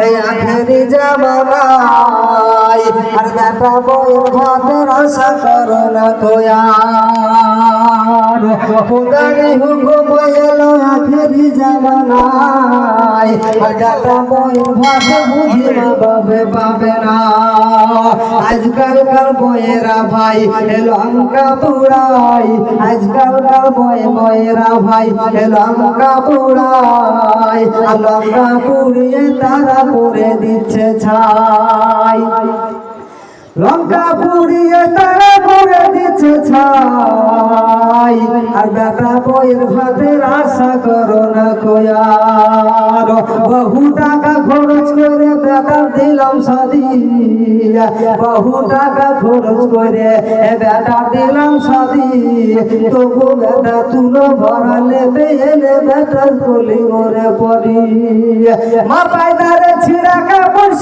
এই আখেরি জামানায় আর বেটা বইয়ের ভাতের করো না কোয়ার খুদারি বাবে না। আজকালকার বইয়েরা ভাই লঙ্কা পুরাই। আজকালকার বই বইয়েরা ভাই লঙ্কা পুরাই। লঙ্কা পুড়িয়ে তারা করে দিচ্ছে ছাই। লঙ্কা পুড়িয়ে তারা করে দিচ্ছে ছাই। আর বেটা বইয়ের ভাতের আশা করো না কোয়ার বহু টাকা খরচ করে বেটা দিলাম সাদি বহু টাকা খরচ করে বেটা দিলাম তবু বেটা তুলো ভরালে পেলে বেটা বলি ওরে ছিঁড়া কাপড়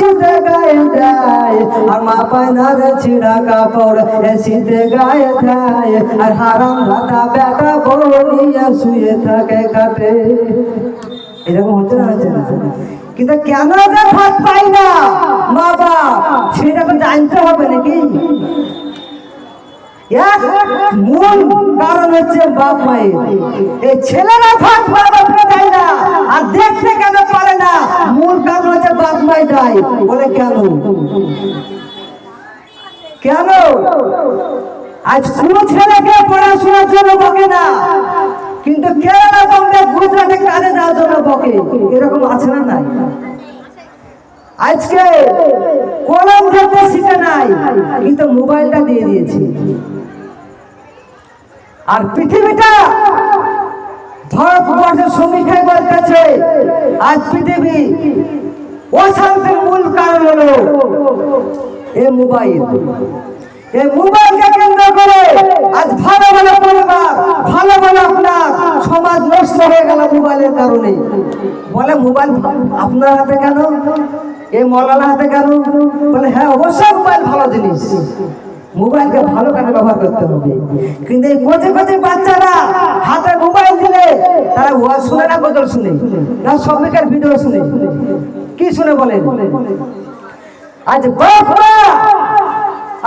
গায়ে দেয়, আর মা পায়নারে ছিঁড়া কাপড় এ গায়ে দেয়, আর হারাম ভাতা শুয়ে থাকে কাটে এরকম হচ্ছে না হচ্ছে না কিন্তু কেন যে ভাত পাই না? মা বাপ, সেটা জানতে হবে নাকি? মূল কারণ হচ্ছে বাপ মায়ের। এই ছেলেরা ভাত মা না আর দেখতে কেন পারে না মূল কারণ মাই দেয় বলে কেন? কেন? আজ কোন ছেলেকে পড়াশোনার জন্য বকে না। কিন্তু কেরালা বম্বে গুজরাটে কাজে যাওয়ার জন্য বকে? এরকম আছে না নাই? আজকে কলম ধরতে শিখে নাই, কিন্তু মোবাইলটা দিয়ে দিয়েছি। আর পৃথিবীটা ভারতবর্ষের সমীক্ষায় বলতেছে, আজ পৃথিবী অশান্তির মূল কারণ হলো এ মোবাইল। এই মোবাইলকে কেন্দ্র করে আজ ভালো ভালো পরিবার, ভালো ভালো আপনার সমাজ নষ্ট হয়ে গেল মোবাইলের কারণে। বলে, মোবাইল আপনার হাতে কেন? এই মলানা হাতে কেন? বলে হ্যাঁ অবশ্যই মোবাইল ভালো জিনিস। মোবাইলকে ভালো কাজে ব্যবহার করতে হবে? কিন্তু এই কোচে কোচে বাচ্চারা হাতে মোবাইল দিলে তারা ওয়াজ শুনে না, গজল শুনে? না সবিকার ভিডিও শুনে? কি শুনে বলেন? আজ বাপরা,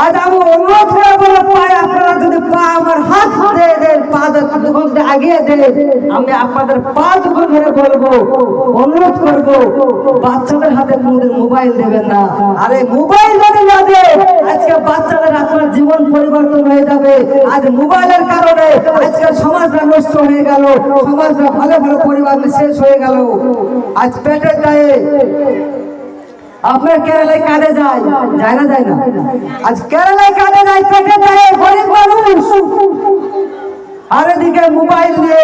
আজ আমি অনুরোধ করে বলে পায়ে আপনারা যদি পা আমার হাত দিয়ে দেন পা দুখন যদি আগিয়ে দেন আমি আপনাদের পা দুখন ধরে বলব, অনুরোধ করব, বাচ্চাদের হাতে কোনোদিন মোবাইল দেবেন না। আরে মোবাইল যদি না দে আজকে বাচ্চাদের আপনার জীবন পরিবর্তন হয়ে যাবে। আজ মোবাইলের কারণে আজকে সমাজটা নষ্ট হয়ে গেল, সমাজটা ভালো ভালো পরিবার শেষ হয়ে গেল। আজ পেটের দায়ে আপনার কেরালায় কাজে যায় যায় না যায় না। আজ কেরালায় কাজে যায় পেটে যায় গরিব মানুষ। আর এদিকে মোবাইল দিয়ে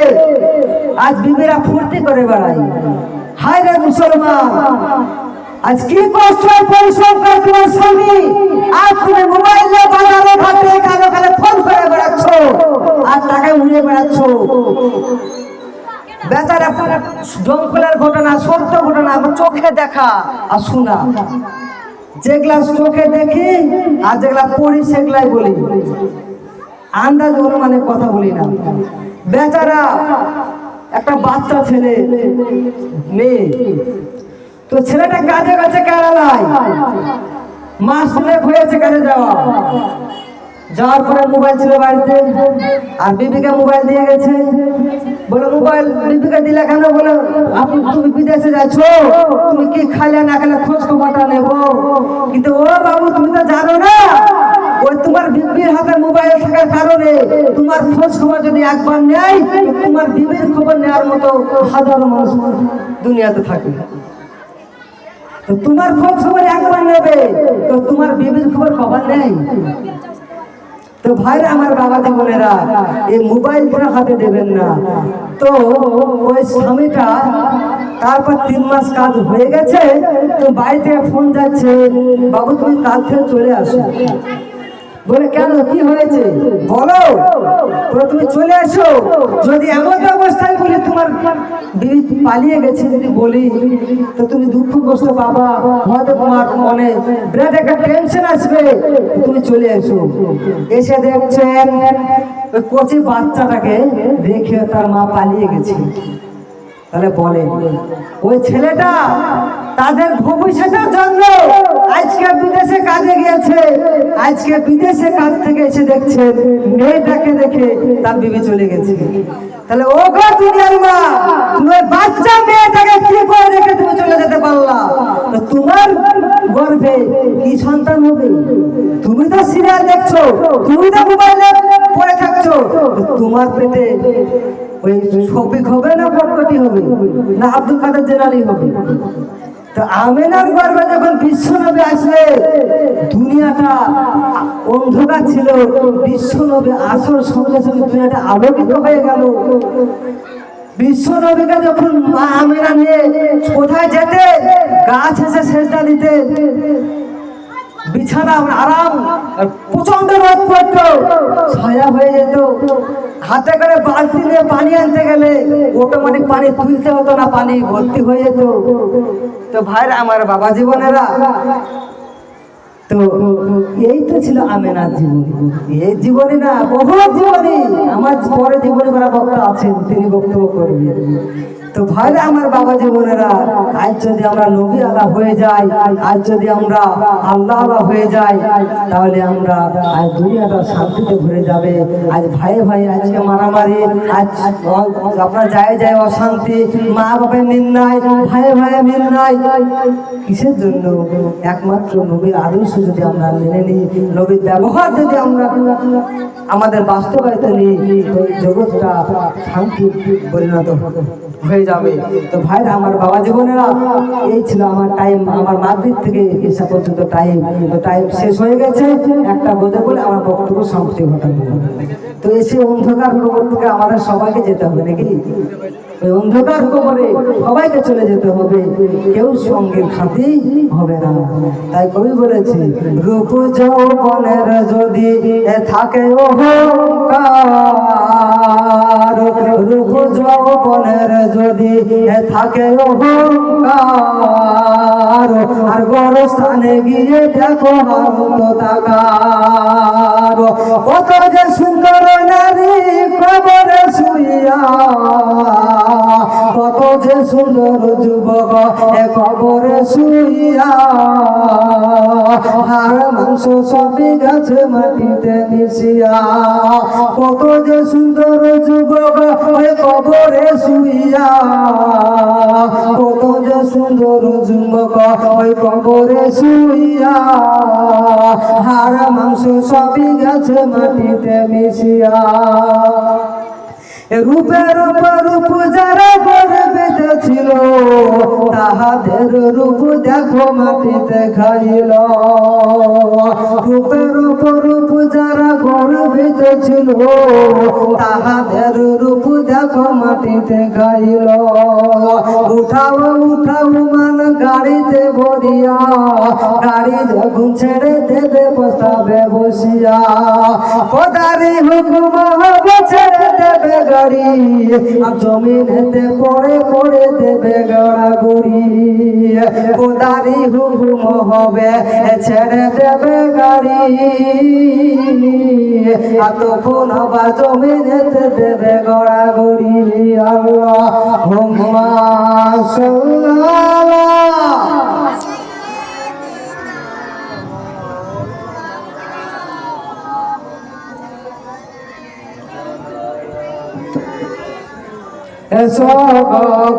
আজ বিবিরা ফুর্তি করে বেড়ায়। হায় রে মুসলমান, আজ কি কষ্ট পরিশ্রম করে তোমার স্বামী? আর তুমি মোবাইল নিয়ে বাজারে ঘাটে কালো কালো ফোন করে বেড়াচ্ছ, আর টাকা উড়িয়ে বেড়াচ্ছ। বেচারা জঙ্গলের ঘটনা, সত্য ঘটনা আমার চোখে দেখা আর শোনা। যেগুলা চোখে দেখি, আর যেগুলা পড়ি সেগুলাই বলি। আন্দাজ অনুমানের কথা বলি না। বেচারা একটা বাচ্চা ছেলে, মেয়ে। তো ছেলেটা কাজে কাছে কেরালায় মাস অনেক হয়েছে কাজে যাওয়া যাওয়ার পরে মোবাইল ছিল বাড়িতে, আর বিবিকে মোবাইল দিয়ে গেছে। বলে, মোবাইল বিবিকে দিলে কেন? বলে, আপনি তুমি বিদেশে যাচ্ছ, তুমি কি খাইলে না খেলে খোঁজ খবরটা নেব? কিন্তু, ও বাবু, তুমি তো জানো না ওই তোমার বিবির হাতে মোবাইল থাকার কারণে তোমার খোঁজ খবর যদি একবার নেয় তোমার বিবির খবর নেওয়ার মতো হাজারো মানুষ দুনিয়াতে থাকে তো তোমার খোঁজ খবর একবার নেবে, তো তোমার বিবির খবর খবর নেই তো ভাইরা আমার বাবা বোনেরা, এই মোবাইল ফোন হাতে দেবেন না। তো ওই স্বামীটা তারপর তিন মাস কাজ হয়ে গেছে, তো বাড়িতে ফোন যাচ্ছে, বাবু, তুমি কাজ থেকে চলে আসো। বলে, কেন? কি হয়েছে? বলো। তুমি চলে এসো। যদি এমন অবস্থায় বলি, তোমার বিবি পালিয়ে গেছে যদি বলি, তো তুমি দুঃখ কষ্ট পাবা হয়তো তোমার মনে বিরাট একটা টেনশন আসবে। তুমি চলে এসো। এসে দেখছেন কচি বাচ্চাটাকে রেখে তার মা পালিয়ে গেছে। তাহলে বলে, ওই ছেলেটা তাদের ভবিষ্যতের জন্য আজকে বিদেশে কাজে গিয়েছে। আজকে বিদেশে কাজ থেকে এসে দেখছে, মেয়েটাকে দেখে তার বিবি চলে গেছে। তাহলে ও গো দুনিয়ার মা, তুমি বাচ্চা মেয়েটাকে কি করে রেখে তুমি চলে যেতে পারলা? তো তোমার গর্ভে কি সন্তান হবে? তুমি তো সিরিয়াল দেখছ, তুমি তো মোবাইলে পড়ে থাকছো? তোমার পেটে ওই শফিক হবে না কটকটি হবে? না আব্দুল কাদের জেনারেলি হবে? তো আমেনার গর্ভে যখন বিশ্বনবী আসলে, দুনিয়াটা অন্ধকার ছিল, বিশ্বনবী আসর সঙ্গে সঙ্গে দুনিয়াটা আলোকিত হয়ে গেল। বিশ্ব নবীকে যখন মা আমিনা নিয়ে কোথায় যেতে গাছ এসে শেষটা দিতে বিছানা আরাম, আর প্রচণ্ড রোদ পড়তো। ছায়া হয়ে যেত। হাতে করে বালতি নিয়ে পানি আনতে গেলে অটোমেটিক পানি তুলতে হতো না, পানি ভর্তি হয়ে যেত। তো ভাইরা, আমার বাবা জীবনেরা, তো এই তো ছিল আমেনার জীবনী। এই জীবনী না বহু জীবনী। আমার পরে জীবনী করা বক্তা আছেন, তিনি বক্তব্য করবেন। তো ভাইরা আমার বাবা জীবনেরা আজ যদি আমরা নবী আল্লাহ হয়ে যাই, আজ যদি আমরা আল্লাহ আল্লাহ হয়ে যাই, তাহলে আমরা আজ দুনিয়াটা শান্তিতে ভরে যাবে। আজ ভাই ভাই আজকে মারামারি, আজ আপনার যায় যায় অশান্তি, মা বাবার নির্ণয় ভাই ভাই নির্ণয় কিসের জন্য? একমাত্র নবীর আদর্শ যদি আমরা মেনে নিই, নবীর ব্যবহার যদি আমরা আমাদের বাস্তবায়িত নিই জগৎটা শান্তি পরিণত হয়ে যাবে। তো ভাইরা, আমার বাবা জীবনেরা, এই ছিল আমার টাইম আমার মাদ্রিদ থেকে এসা পর্যন্ত টাইম টাইম শেষ হয়ে গেছে। একটা বোঝা বলে আমার বক্তব্য সমাপ্তি ঘটানো তো এসে অন্ধকার কবর থেকে আমাদের সবাইকে যেতে হবে নাকি? ওই অন্ধকার কবরে সবাইকে চলে যেতে হবে। কেউ সঙ্গে খাতি হবে না। তাই কবি বলেছে, রূপ যৌবনের যদি থাকে অহংকার, রূপ যৌবনের যদি থাকে অহংকার, আর বড় স্থানে গিয়ে দেখো হান্ত তাকার কত যে সুন্দর নারী কবরে শুইয়া যে সুন্দর যুবক, এ কবরে শুইয়া মাংস সবই গেছে মাটিতে মিশিয়া। কত যে সুন্দর যুবক কবরে শুইয়া। কত যে সুন্দর যুবক, ওই কবরে শুইয়া হার মাংস সবই গেছে মাটিতে মিশিয়া। রূপের উপর তাহাদের রূপ দেখো মাটিতে খাইল রূপের রূপ যারা গর্বিত ছিল, তাহাদের রূপ দেখো মাটিতে খাইল উঠাও উঠাও মান গাড়িতে ভরিয়া গাড়ি যখন ছেড়ে দেবে বসাবে বসিয়া। কোদারি হুকুম ছেড়ে দেবে গাড়ি জমিনেতে পড়ে পড়ে দেবে গড়া গড়ি কোদারি হুকুম হবে, ছেড়ে দেবে গাড়ি। আর বা জমে জমিনেতে দেবে গড়া গড়ি আল্লাহ হুম সাল্লাল্লাহ। এসো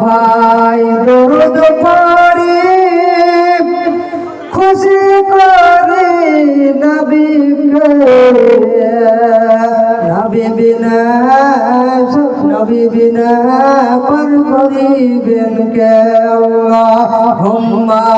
ভাই, দরুদ পড়ি খুশি করি নবীকে। নবী বিনা নবী বিনা পর করিবেন কে আল্লাহ হুম্মা